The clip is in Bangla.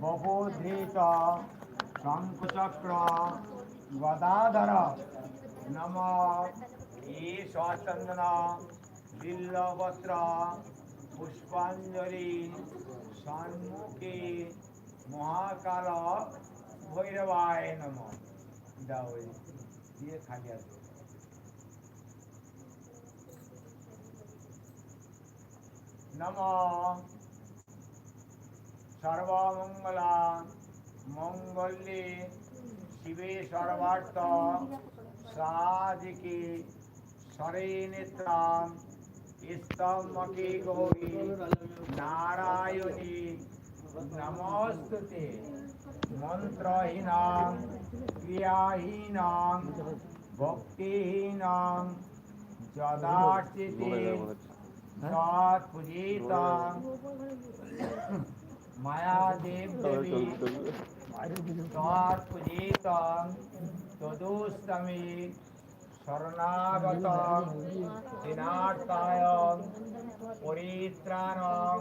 बहोधेश शंकुचक्र गदाधर, नम। ईश्वचंदन बिल्लवस्त्र पुष्पाजलि सन्मुखी महाकाल, भैरवाय नम। ये खाली गया नमः। সর্বমঙ্গলা। মঙ্গলে শিবে সর্বার্থ। সাধিকে সরে নেত্রাম স্তম্ভকে গৌরী। নারায়ণী। নমস্তুতে। মন্ত্রহীনাং ক্রিয়াহীনাং ভক্তিহীনাং যদার্চিতে। তৎপূজিতাং মায়াদেব দেবী তৎপূজিতাং তদুস্তমে শরণাগতং দিনার্থায় পরিত্রাণং